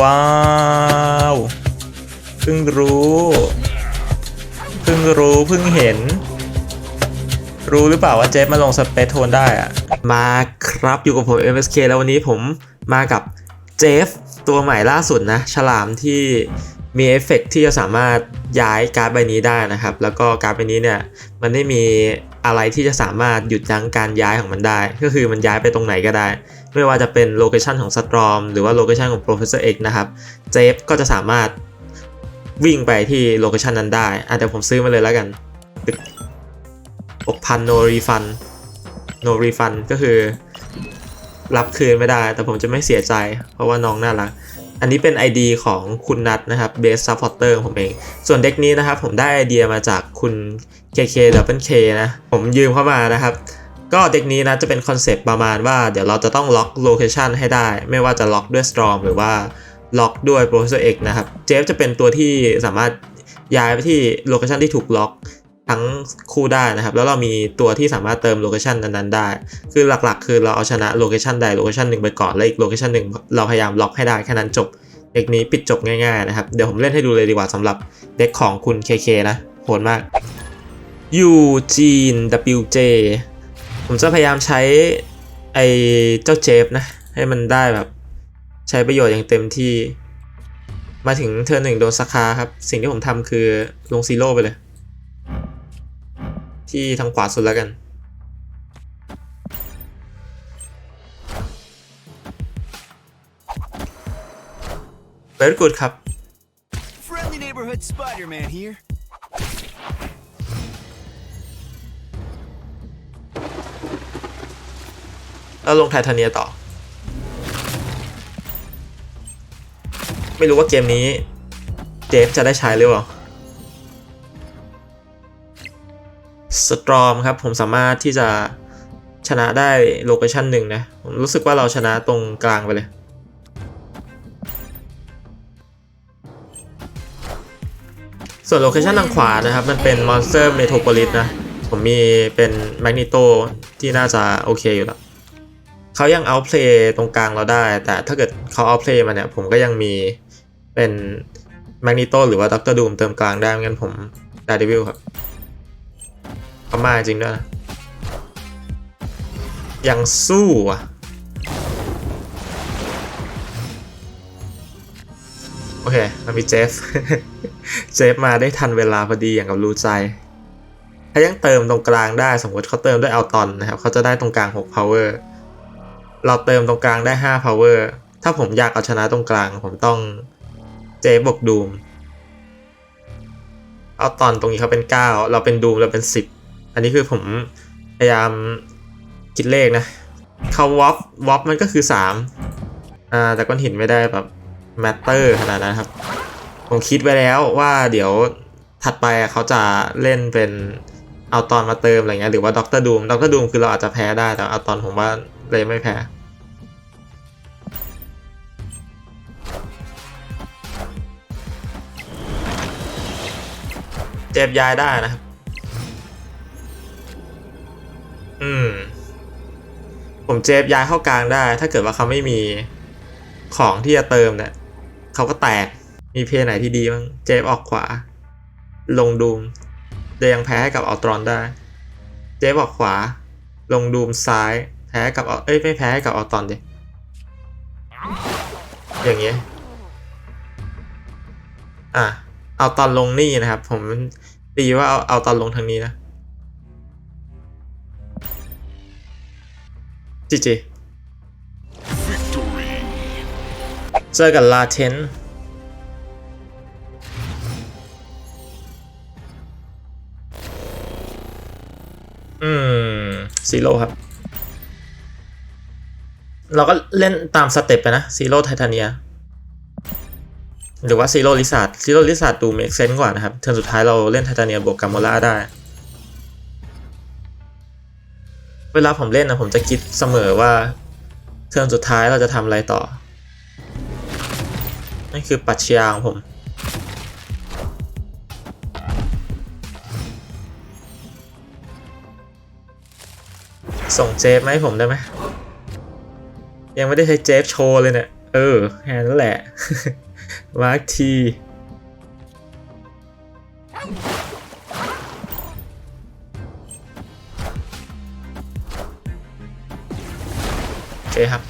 ว้าวเพิ่งรู้เพิ่งรู้เพิ่งเห็น รู้หรือเปล่าว่าเจฟมาลงสเปซโทนได้อะมาครับอยู่กับผม MSK แล้ววันนี้ผมมากับเจฟตัวใหม่ล่าสุดนะ ฉลามที่มีเอฟเฟกต์ที่จะสามารถย้ายการ์ดใบนี้ได้นะครับ แล้วก็การ์ดใบนี้เนี่ยมันไม่มีอะไรที่จะสามารถหยุดยั้งการย้ายของมันได้ ก็คือมันย้ายไปตรงไหนก็ได้ ไม่ว่าจะเป็นโลเคชันของสตรอมหรือว่าโลเคชันของ Professor X นะครับ เจฟก็จะสามารถวิ่งไปที่โลเคชันนั้นได้อะเดี๋ยวผมซื้อมาเลยแล้วกัน6,000 no refund no refund ก็คือรับคืนไม่ได้ แต่ผมจะไม่เสียใจ เพราะว่าน้องน่ารัก อันนี้เป็น ID ของคุณนัทนะครับ Base Supporter ของผมเอง ส่วนเด็กนี้นะครับ ผมได้ไอเดียมาจากคุณ KK Double K นะ ผมยืมเข้ามานะครับ ก็เด็กนี้นะจะเป็นคอนเซปต์ประมาณว่าเดี๋ยวเราจะต้องล็อกโลเคชันให้ได้ ไม่ว่าจะล็อกด้วย Storm หรือว่าล็อกด้วย Professor X นะครับ เจฟจะเป็นตัวที่สามารถย้ายไปที่โลเคชันที่ถูกล็อกทั้งคู่ได้นะครับ แล้วเรามีตัวที่สามารถเติมโลเคชันนั้นๆได้ คือหลักๆ คือเราเอาชนะโลเคชันใดโลเคชันหนึ่งไปก่อน แล้วอีกโลเคชันหนึ่งเราพยายามล็อกให้ได้แค่นั้นจบ เด็กนี้ปิดจบง่ายๆนะครับ เดี๋ยวผมเล่นให้ดูเลยดีกว่าสำหรับเด็กของคุณ KK นะโหดมากยูจีน WJ ผมจะพยายามใช้ไอเจ้าเจฟนะ ให้มันได้แบบ ใช้ประโยชน์อย่างเต็มที่ มาถึงเทอร์หนึ่งโดนสคาครับ สิ่งที่ผมทำคือลงซีโร่ไปเลย ที่ทางขวาสุดแล้วกันเ e ร y good ครับ Friendly neighborhood Spider-Man here. แล้วลงไททาเนียต่อ ไม่รู้ว่าเกมนี้เจฟจะได้ใช้หรือเปล่าสตรอมครับ ผมสามารถที่จะชนะได้โลเคชันหนึ่งนะ ผมรู้สึกว่าเราชนะตรงกลางไปเลย ส่วนโลเคชันทางขวานะครับ มันเป็นมอนสเตอร์เมโทรโพลิสนะ ผมมีเป็นแมกนิโตที่น่าจะโอเคอยู่แล้ว เขายังเอาเพลย์ตรงกลางเราได้ แต่ถ้าเกิดเขาเอาเพลย์มาเนี่ย ผมก็ยังมีเป็นแมกนิโตหรือว่าด็อกเตอร์ดูมเติมกลางได้งั้นผมดาเดวิลครับเขามาจริงด้วยนะยังสู้อะโอเคมันมีเจฟ เจฟมาได้ทันเวลาพอดีอย่างกับรู้ใจ ถ้ายังเติมตรงกลางได้สมมติเขาเติมด้วยเอาตอนนะครับ เขาจะได้ตรงกลาง 6 power เราเติมตรงกลางได้ 5 power ถ้าผมอยากเอาชนะตรงกลาง ผมต้องเจบวกดูม เอาตอนตรงนี้เขาเป็น 9 เราเป็นดูมเราเป็น 10 อันนี้คือผมพยายามคิดเลขนะเขาวอฟวอฟมันก็คือ 3 อ่า แต่ก้อนหินไม่ได้แบบแมตเตอร์ขนาดนั้นครับ ผมคิดไว้แล้วว่าเดี๋ยวถัดไปเขาจะเล่นเป็นเอาตอนมาเติมอะไรเงี้ยหรือว่าด็อกเตอร์ดูมด็อกเตอร์ดูมคือเราอาจจะแพ้ได้แต่เอาตอนผมว่า เลยไม่แพ้เจ็บย้ายได้นะครับ อืม ผมเจ็บย้ายเข้ากลางได้ ถ้าเกิดว่าเขาไม่มีของที่จะเติมเนี่ยเขาก็แตก มีเพลย์ไหนที่ดีบ้างเจฟออกขวา ลงดูมเดยังแพ้ให้กับอัลตรอนได้ เจฟออกขวา ลงดูมซ้าย แพ้กับเอ้ยไม่แพ้กับอัลตอนดิอย่างเงี้ยอะเอาตอนลงนี่นะครับ ผมตีว่าเอาเอาตอนลงทางนี้นะจีจีเจอกับลาเทนอืมซีโร่ครับ เราก็เล่นตามสเต็ปไปนะซีโร่ไททาเนียหรือว่าซีโร่ลิซาร์ดซีโร่ลิซาร์ดดูเมกเซนต์กว่านะครับ เทิร์นสุดท้ายเราเล่นไททาเนียบวกกัมโมล่าได้ เวลาผมเล่นนะผมจะคิดเสมอว่า เทิร์นสุดท้ายเราจะทำอะไรต่อ นั่นคือปรัชญาของผม ส่งเจฟมาให้ผมได้ไหม ยังไม่ได้ใช้เจฟโชว์เลยเนี่ย เออแค่นั้นแหละ มาร์คทีโอเคครับ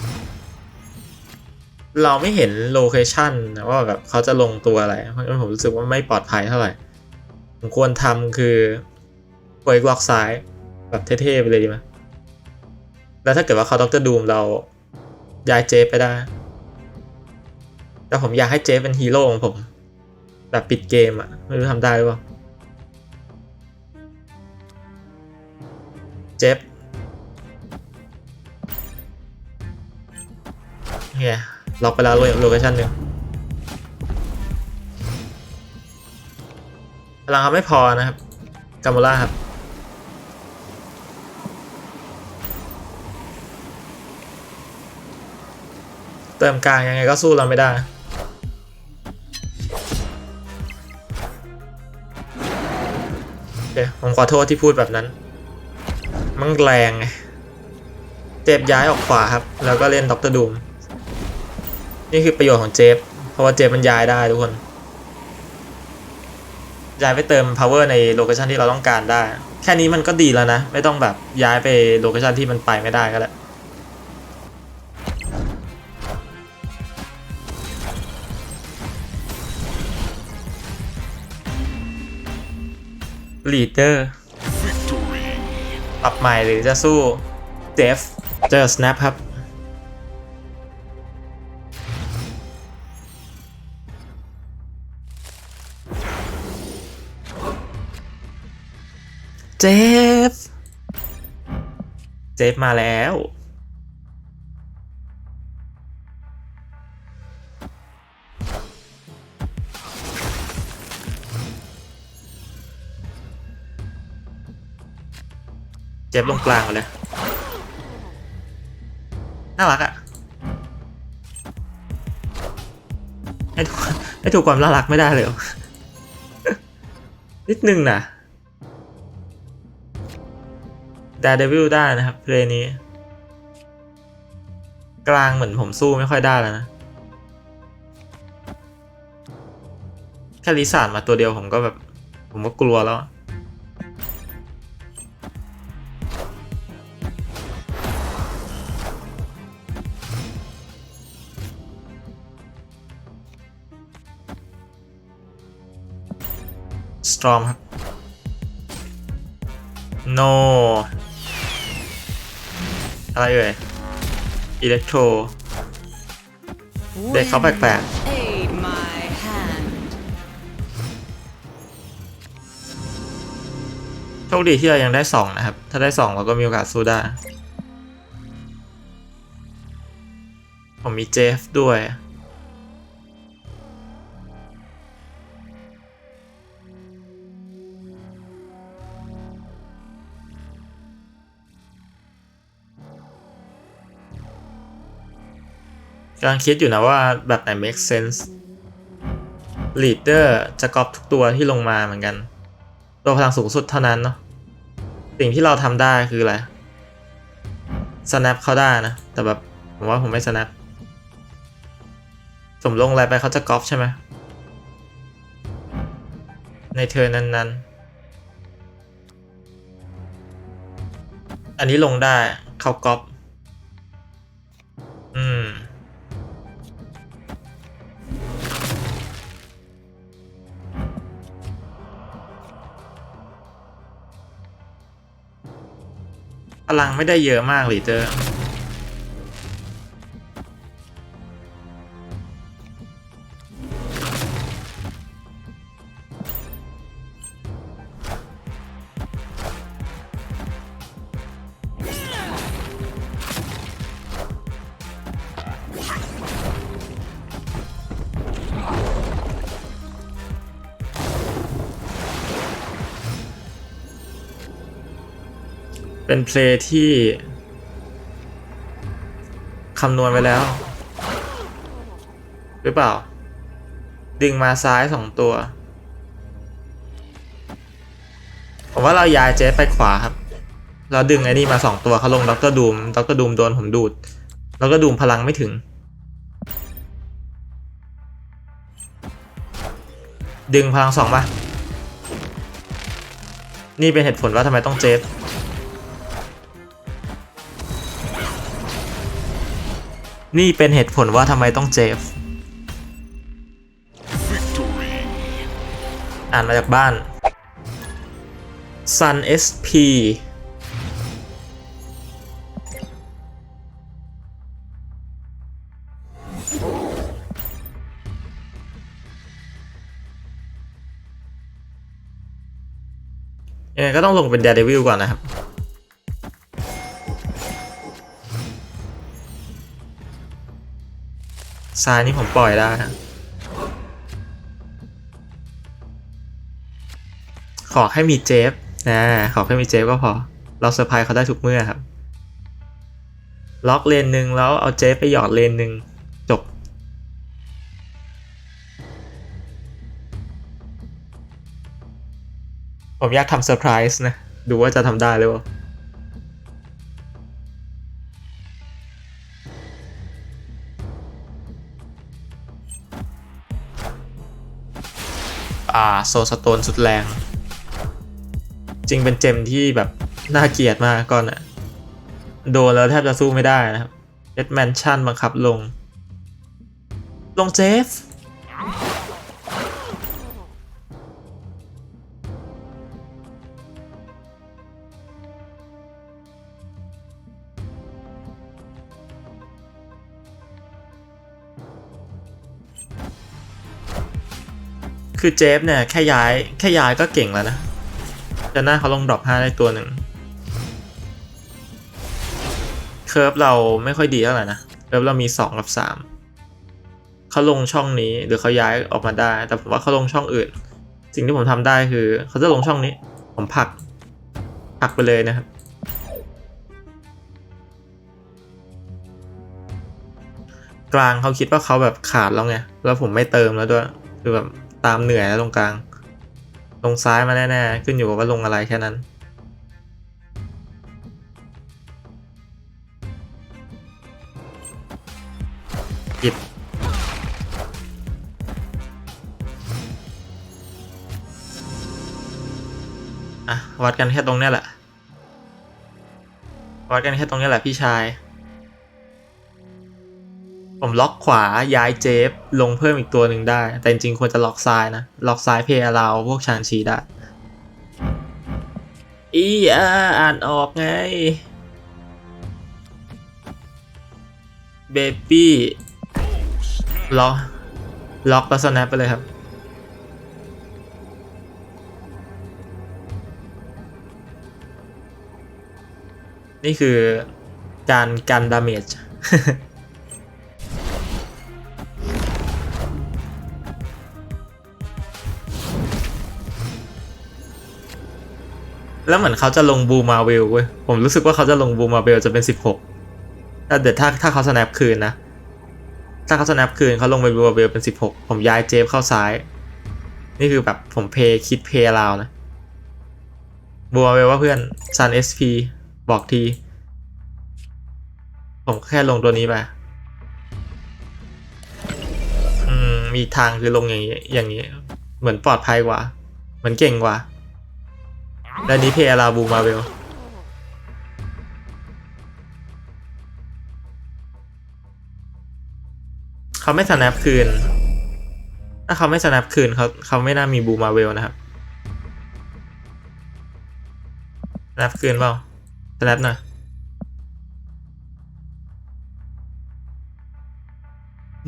เราไม่เห็นโลเคชันว่าแบบเขาจะลงตัวอะไร เพราะฉะนั้นผมรู้สึกว่าไม่ปลอดภัยเท่าไหร่ ผมควรทำคือโวยกล็อกซ้าย แบบเท่ๆไปเลยดีไหมแล้วถ้าเกิดว่าเขาด็อกเตอร์ดูมเรา ย้ายเจฟไปได้ แต่ผมอยากให้เจฟเป็นฮีโร่ของผม แบบปิดเกมอะไม่รู้ทำได้หรือเปล่าเจฟเนี่ยล็อกไปแล้วโลเคชั่นหนึ่งพลังเขาไม่พอนะครับกาโมล่าครับ เติมกลางยังไงก็สู้เราไม่ได้โอเคผมขอโทษที่พูดแบบนั้น มันแรงไงเจฟย้ายออกขวาครับ แล้วก็เล่นด็อกเตอร์ดูม นี่คือประโยชน์ของเจฟ เพราะว่าเจฟมันย้ายได้ทุกคน ย้ายไปเติม power ในโลเคชันที่เราต้องการได้ แค่นี้มันก็ดีแล้วนะ ไม่ต้องแบบย้ายไปโลเคชันที่มันไปไม่ได้ก็แล้ว ลีดเดอร์ปรับใหม่หรือจะสู้เจฟเจอสแนปครับ เจฟ เจฟมาแล้ว เจ็บลงกลางเลย น่ารักอะให้ถูกให้ถูกความน่ารักไม่ได้เลย นิดนึงนะดาเดวิลได้นะครับเพลงนี้ กลางเหมือนผมสู้ไม่ค่อยได้แล้วนะแค่ลิสานมาตัวเดียวผมก็แบบ ผมก็กลัวแล้ว ตรอมครับ no อะไรเอ่ยอิเล็กโทรเด็กเขาแปลก Aid my hand. โชคดีที่เรายังได้สองนะครับ ถ้าได้สองเราก็มีโอกาสสู้ได้ ผมมีเจฟด้วย กำลังคิดอยู่นะว่าแบบไหน make sense leader จะก๊อปทุกตัวที่ลงมาเหมือนกัน ตัวพลังสูงสุดเท่านั้นเนาะสิ่งที่เราทำได้คืออะไร snap เขาได้นะ แต่แบบผมว่าผมไม่ snap สมลงอะไรไปเขาจะก๊อปใช่ไหมในเทอร์นนั้น ๆ อันนี้ลงได้เขาก๊อป พลังไม่ได้เยอะมากหรือเจอ เป็นเพลงที่คำนวณไว้แล้ว หรือเปล่า ดึงมาซ้ายสองตัว ผมว่าเรายายเจ๊ไปขวาครับ เราดึงไอ้นี่มาสองตัวเขาลงด็อกเรดูมด็อกเรดูมโดนผมดูด แล้วก็ดูมพลังไม่ถึง ดึงพลังสองมานี่เป็นเหตุผลว่าทำไมต้องเจ๊ นี่เป็นเหตุผลว่าทำไมต้องเจฟ อ่านมาจากบ้าน Sun SP ยังไงก็ต้องลงเป็น Daredevil ก่อนนะครับ ซ้ายนี่ผมปล่อยได้นะขอแค่มีเจฟนะขอแค่มีเจฟก็พอ เราเซอร์ไพรส์เขาได้ทุกเมื่อครับ ล็อกเลนหนึ่งแล้วเอาเจฟไปหยอดเลนหนึ่งจบ ผมอยากทำเซอร์ไพรส์นะ ดูว่าจะทำได้หรือเปล่าาโซสโตนสุดแรง จริงเป็นเจมที่แบบน่าเกลียดมากก่อนอะโดนแล้วแทบจะสู้ไม่ได้นะครับเอ็ดแมนชั่นบังคับลง ลงเจฟ คือเจฟเนี่ยแค่ย้ายแค่ย้ายก็เก่งแล้วนะจะหน้าเขาลงดรอป5ได้ตัวหนึ่งเคิร์ฟเราไม่ค่อยดีเท่าไหร่นะเคิร์ฟเรามี 2 กับ 3 เขาลงช่องนี้หรือเขาย้ายออกมาได้ แต่ผมว่าเขาลงช่องอื่น สิ่งที่ผมทำได้คือ เขาจะลงช่องนี้ ผมผักผักไปเลยนะครับ กลางเขาคิดว่าเขาแบบขาดแล้วไง แล้วผมไม่เติมแล้วด้วย คือแบบ ตามเหนื่อยแล้วตรงกลาง ลงซ้ายมาแน่ๆ ขึ้นอยู่กับว่าลงอะไรแค่นั้น ปิด อะ วัดกันแค่ตรงเนี้ยแหละ วัดกันแค่ตรงเนี้ยแหละพี่ชาย ผมล็อกขวาย้ายเจฟ ลงเพิ่มอีกตัวหนึ่งได้ แต่จริงๆควรจะล็อกซ้ายนะ ล็อกซ้ายเพย์เราพวกชานชีได้อีอาอ่านออกไงเบบี้ล็อกล็อกแล้วสแนปไปเลยครับ นี่คือการกันดาเมจ แล้วเหมือนเขาจะลงบูมาเวลเว้ย ผมรู้สึกว่าเขาจะลงบูมาเวลจะเป็นสิบหกถ้าเดี๋ยวถ้าถ้าเขาสแนปคืนนะ ถ้าเขาสแนปคืนเขาลงไปบูมาเวลเป็นสิบหกผมย้ายเจฟเข้าซ้าย นี่คือแบบผมเพย์คิดเพย์ลาวนะบูมาเวลว่าเพื่อนซันเอสพีบอกที ผมแค่ลงตัวนี้ไปมีทางคือลงอย่างนี้อย่างนี้ เหมือนปลอดภัยกว่า เหมือนเก่งกว่า และนี้เพลาบูมาเวลเขาไม่สแนปคืน ถ้าเขาไม่สแนปคืนเขาเขาไม่น่ามีบูมาเวลนะครับสแนปคืนเปล่าสแนปหน่อย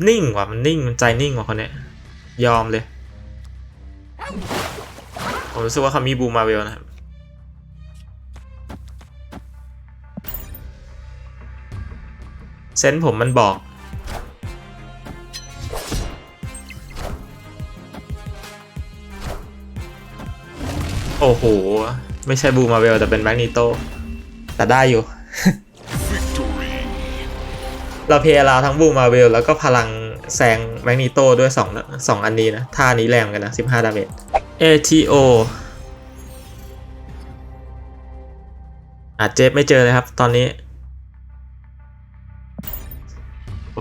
นิ่งว่ะมันนิ่งมันใจนิ่งกว่าคนเนี้ยยอมเลย ผมรู้สึกว่าเขามีบูมาเวลนะครับ เซนส์ผมมันบอก โอ้โห ไม่ใช่บูมาเวลแต่เป็นแมกนีโตแต่ได้อยู่ เราเพลาทั้งบูมาเวลแล้วก็พลังแซงแมกนีโตด้วย2 2อันนี้นะ ท่านี้แรงกันนะ 15 ดาเมจ ATO อาจเจฟไม่เจอเลยครับตอนนี้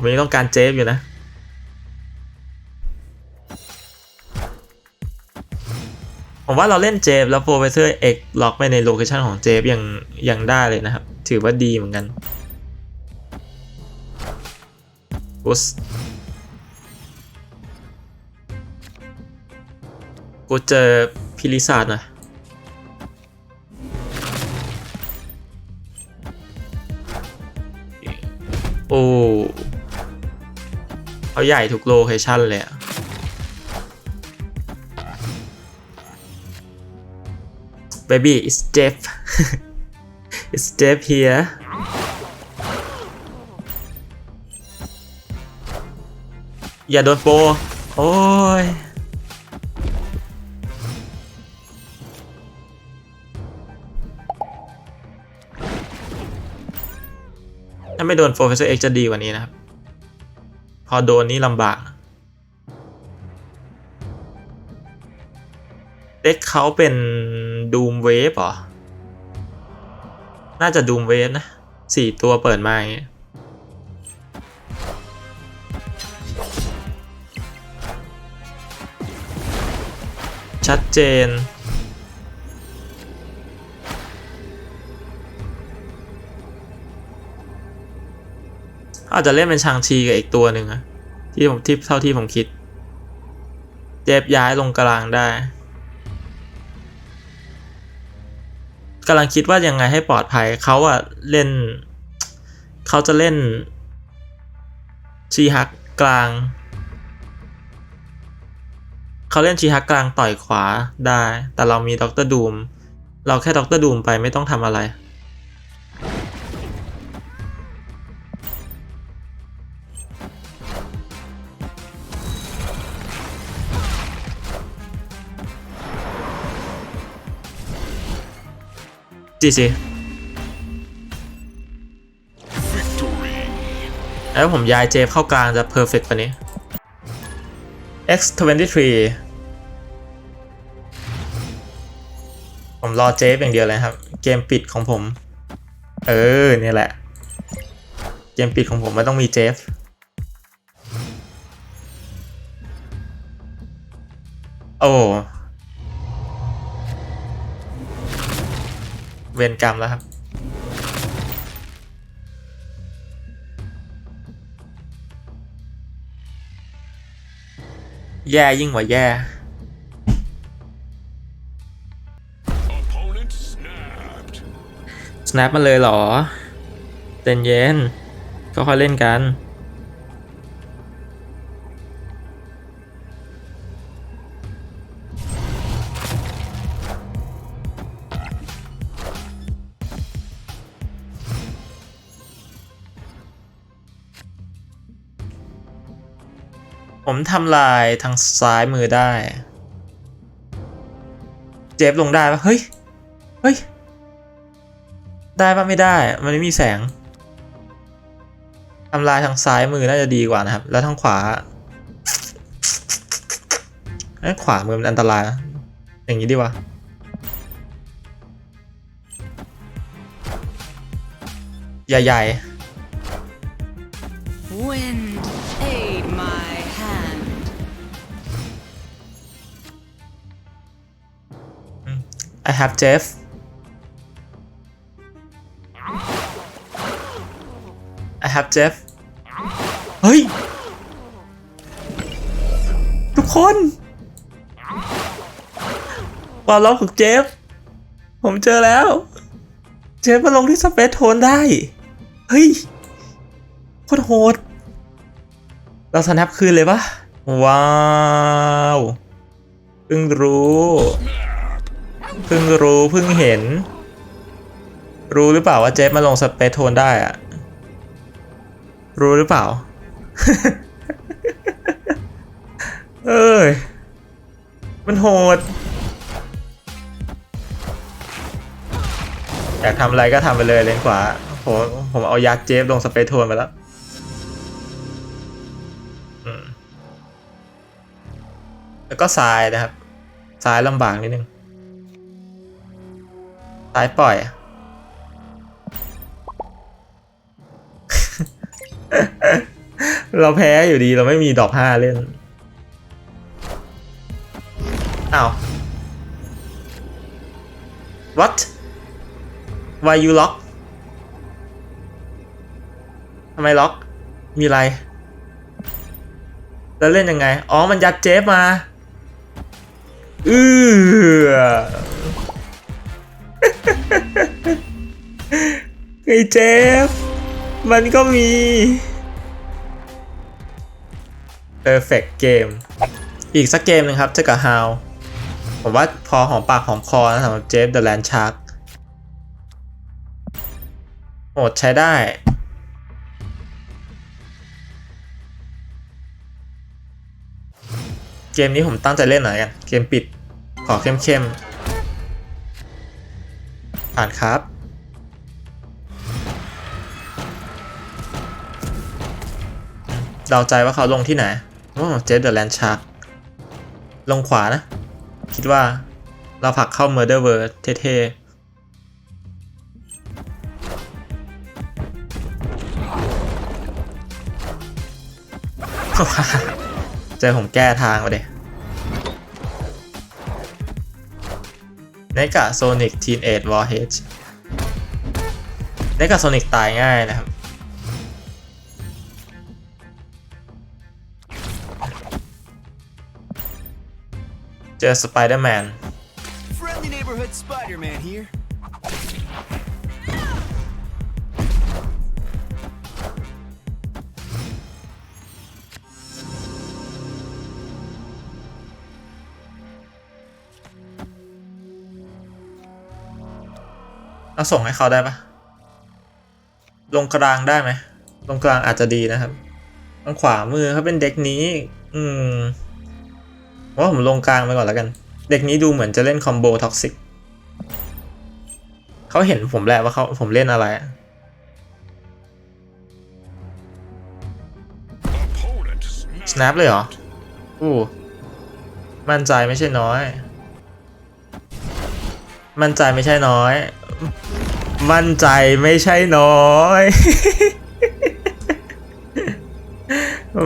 ผมยังต้องการเจฟอยู่นะ ผมว่าเราเล่นเจฟแล้วโปรเฟสเซอร์เอ็กล็อกไปในโลเคชันของเจฟยังยังได้เลยนะครับ ถือว่าดีเหมือนกันกุสกูเจอพิลิซาดน่อยโอ้ เขาใหญ่ทุกโลเคชั่นเลยอะ Baby it's Jeff it's Jeff here อย่าโดนโป โอ้ยถ้าไม่โดน Professor X จะดีกว่านี้นะครับ พอโดนนี่ลำบาก เด็กเขาเป็น Doom Wave เหรอ น่าจะ Doom Wave นะสี่ตัวเปิดมาอย่างเงี้ยชัดเจน อาจจะเล่นเป็นชางชีกับอีกตัวหนึ่งอะที่ผมที่เท่าที่ผมคิด เจ็บย้ายลงกลางได้กำลังคิดว่ายังไงให้ปลอดภัยเขาอะเล่น เขาจะเล่น ชีฮักกลาง เขาเล่นชีฮักกลางต่อยขวาได้ แต่เรามีด็อกเตอร์ดูม เราแค่ด็อกเตอร์ดูมไปไม่ต้องทำอะไร จีซีแล้วผมย้ายเจฟเข้ากลางจะเพอร์เฟกต์กว่านี้ X23 ผมรอเจฟอย่างเดียวเลยครับ เกมปิดของผม เออเนี่ยแหละ เกมปิดของผมไม่ต้องมีเจฟโอ้ เวรกรรมแล้วครับ แย่ยิ่งกว่าแย่ Opponent snapped. snap มาเลยเหรอเต็นเย็นก็ค่อยเล่นกัน ผมทำลายทางซ้ายมือได้ เจฟลงได้ปะเฮ้ย เฮ้ย ได้ปะไม่ได้ มันไม่มีแสงทำลายทางซ้ายมือน่าจะดีกว่านะครับ แล้วทางขวาไอ้ขวามือมันอันตราย อย่างนี้ดีวะใหญ่ Wind, I have Jeff I have Jeff เฮ้ย ทุกคนความลับของเจฟ ผมเจอแล้ว เจฟมาลงที่สเปซโทนได้ เฮ้ย โคตรโหด เราสแนปคืนเลยปะว้าวเพิ่งรู้ เพิ่งรู้เพิ่งเห็น รู้หรือเปล่าว่าเจฟมาลงสเปซโทนได้อะรู้หรือเปล่า เอ้ย มันโหด อยากทำอะไรก็ทำไปเลยเลนขวาผมผมเอายัดเจฟลงสเปซโทนไปแล้วแล้วก็ซ้ายนะครับซ้ายลำบากนิดนึง ซ้ายปล่อย เราแพ้อยู่ดีเราไม่มีดอกห้าเล่นอ้าว what why you lock ทำไมล็อก มีอะไร แล้วเล่นยังไง อ๋อ มันยัดเจฟมา อือ ไอ้เจฟ มันก็มี perfect game อีกสักเกมหนึ่งครับเจอกับฮาวผมว่าพอหอมปากหอมคอนะสำหรับเจฟเดอะแลนชาร์กโหดใช้ได้เกมนี้ผมตั้งใจเล่นหน่อยกัน เกมปิด ขอเข้มๆ ผ่านครับ เดาใจว่าเขาลงที่ไหนโอ้เจฟเดอะแลนชาร์กลงขวานะ คิดว่าเราผักเข้า Murder World เท่ๆเจอผมแก้ทางมาเดย เนกาโซนิกทีนเอดวอร์เฮดเนกาโซนิกตายง่ายนะครับ เจอสไปเดอร์แมน เราส่งให้เขาได้ปะลงกลางได้ไหมลงกลางอาจจะดีนะครับทางขวามือเขาเป็นเด็กนี้ อืมว่าผมลงกลางไปก่อนแล้วกัน เด็กนี้ดูเหมือนจะเล่นคอมโบท็อกซิกเขาเห็นผมและว่าเขาผมเล่นอะไรสแนปเลยเหรอ อู้ มั่นใจไม่ใช่น้อย มั่นใจไม่ใช่น้อย มั่นใจไม่ใช่น้อย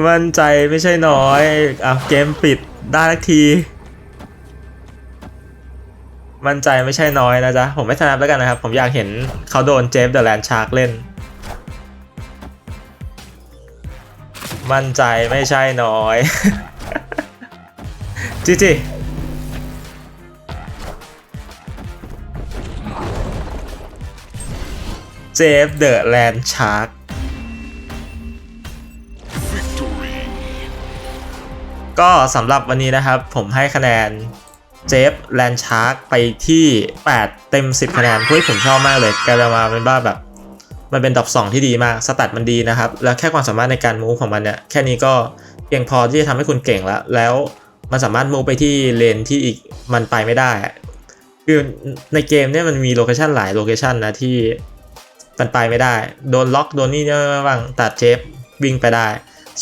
มั่นใจไม่ใช่น้อยอะเกมปิดได้ทักที มั่นใจไม่ใช่น้อยนะจ๊ะ ผมไม่สนับแล้วกันนะครับ ผมอยากเห็นเขาโดนเจฟเดอะแลนชาร์กเล่น มั่นใจไม่ใช่น้อย จีจี เจฟเดอะแลนชาร์ก victory. ก็สำหรับวันนี้นะครับผมให้คะแนนเจฟแลนชาร์กไปที่ 8 เต็ม 10 คะแนนเฮ้ยผมชอบมากเลยแกจะมาเป็นบ้าแบบ มันเป็นดอกสองที่ดีมากสแตทมันดีนะครับ แล้วแค่ความสามารถในการมูฟของมันเนี่ย แค่นี้ก็เพียงพอที่จะทำให้คุณเก่งแล้ว แล้วมันสามารถมูฟไปที่เลนที่อีกมันไปไม่ได้อะคือในเกมเนี่ยมันมีโลเคชันหลายโลเคชันนะที่ มันไปไม่ได้ โดนล็อกโดนนี่เนี่ยบ้างตัดเชฟวิ่งไปได้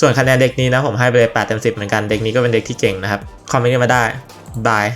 ส่วนคะแนนเด็กนี้นะผมให้ไปเลย8เต็ม10 เหมือนกัน เด็กนี้ก็เป็นเด็กที่เก่งนะครับ คอมเมนต์มาได้บาย